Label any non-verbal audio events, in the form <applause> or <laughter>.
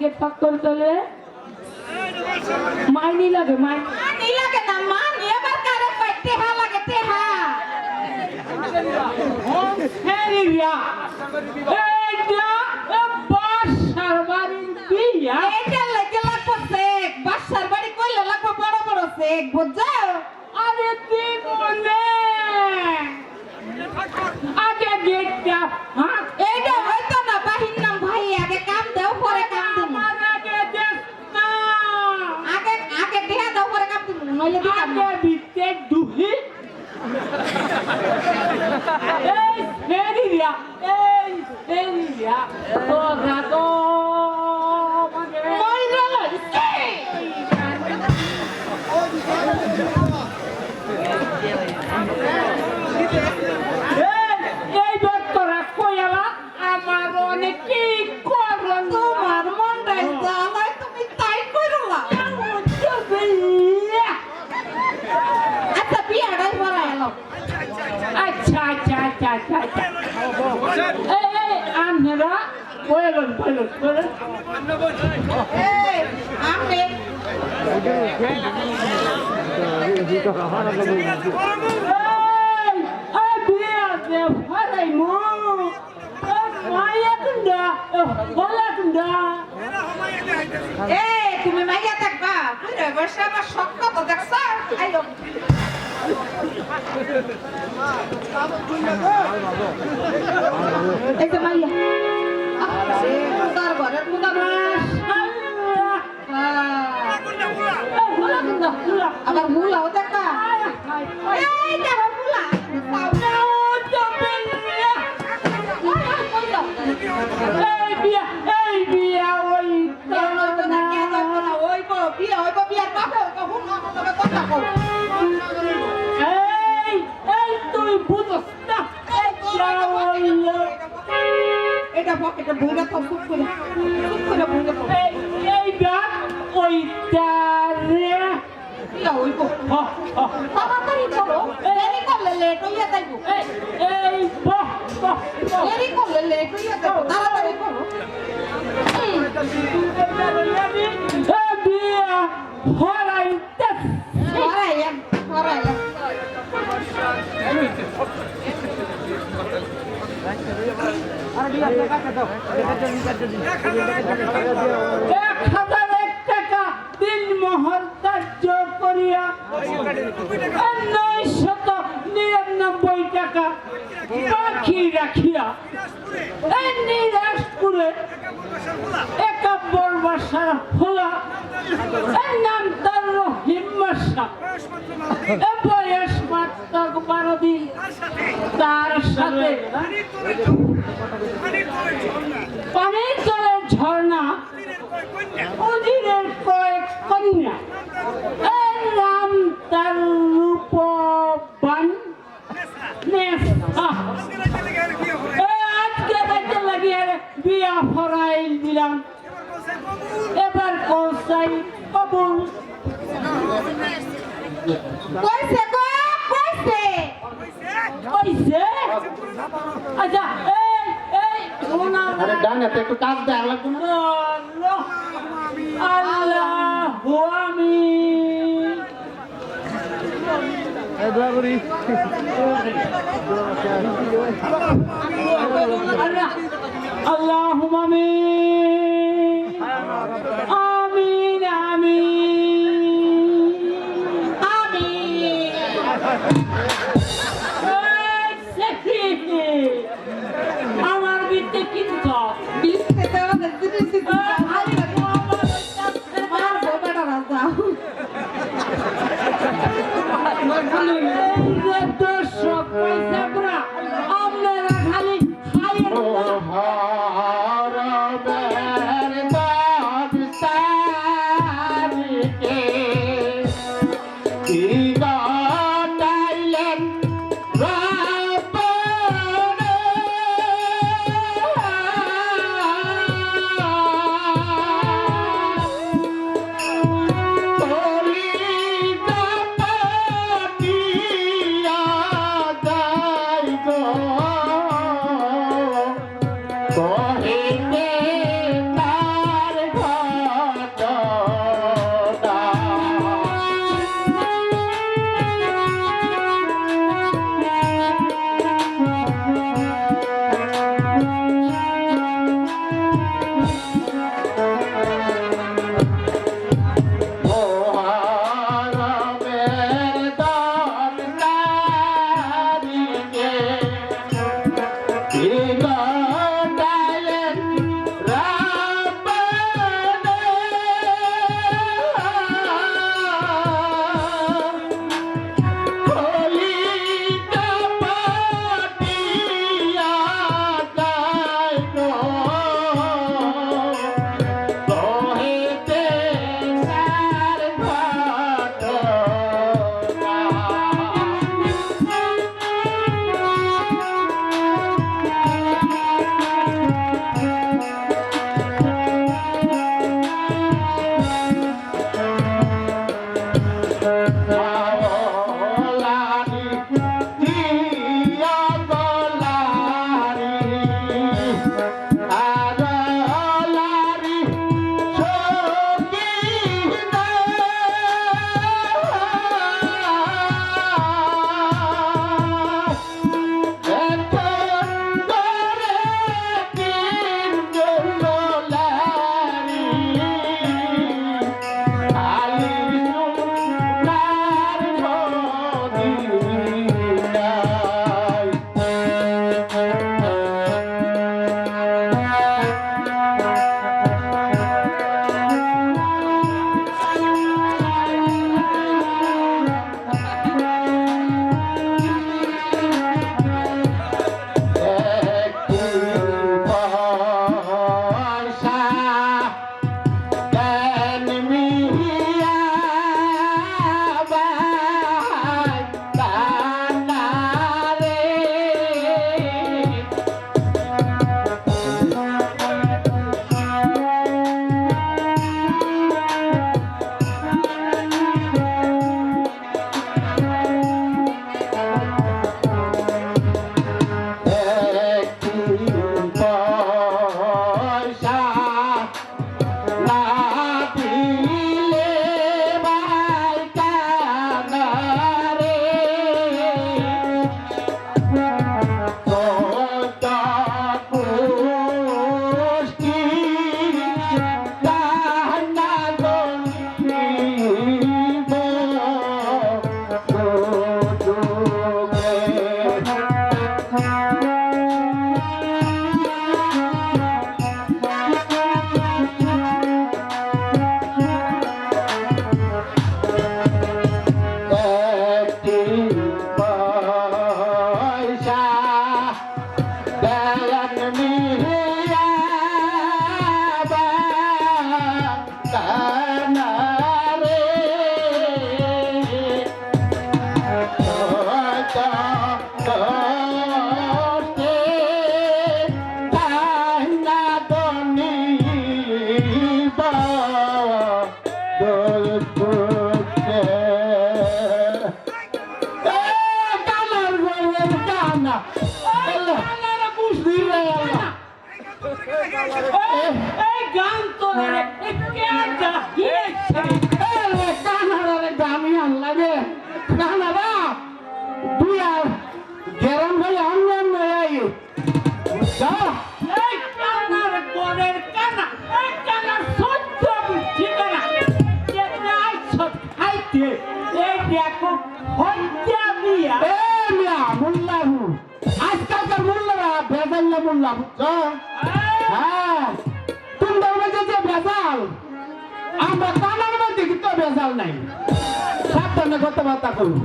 Gate ফাঁক করে চলে। মাইনি লাগে মাইনি লাগে না মানি এবার কারে পাই টেহা লাগে টেহা। হেরিয়া এইটা বাসার বাড়ির বিয়া এইটা লাগে লাগবো সেক বাসার বাড়ি কইলে লাগবো বড় বড় সেক বুঝছ? আরে দিবনে আগে গেটটা হাত এইটা হয়তো না বাহির নাম ভাই আগে কাম দাও পরে কাম দিমু আমার আগে দেখ না আগে আগে টেহা দাও পরে কাম দিমু আমি দিতে দুহি। এই হেরিয়া এই হেরিয়া ও তো আপনারা বলুন বলুন বলুন তুমি মাইয়া থাকবা। বসে আমার শখ কত দেখছ? আইলো। এই যে মাইয়া মুদার ঘরের মুদার মাশাআল্লাহ এই হলা কুন্দা হলা আবার মুলাও দেখা এই দেখো মুলা এই বিয়া এই বিয়া ওই ওই বিয়া ওই বিয়ার কথা হুম কথা কও এটা ভুঙ্গা তো খুব করে খুব করে তো এই এইটা ওইটারে বিয়া হইব হ হ। তাড়াতাড়ি করো। দেরি করলে লেট হইয়া যাইব। এই বাহ বাহ দেরি করলে লেট হইয়া যাইব। এক হাজার এক টাকা তিন মোহর ধার্য করিয়া নয়শত নিরানব্বই টাকা বাকি রাখিয়া এই নিরাশ করে একাব্বর বাসার এর নাম তার এ বয়স মাত্র বারো দিন তার সাথে পানির জলের ঝর্ণা অধীনের কয়েক কন্যা একটু কাজ দেয় লাগবে না আল্লাহ আমি দোয়া আল্লাহ <laughs> বুঝছ হ্যাঁ তোমরা বলছে যে ভেজাল। আমরা কানার মধ্যে কিন্তু ভেজাল নাই। সাবধানে কথাবার্তা করুন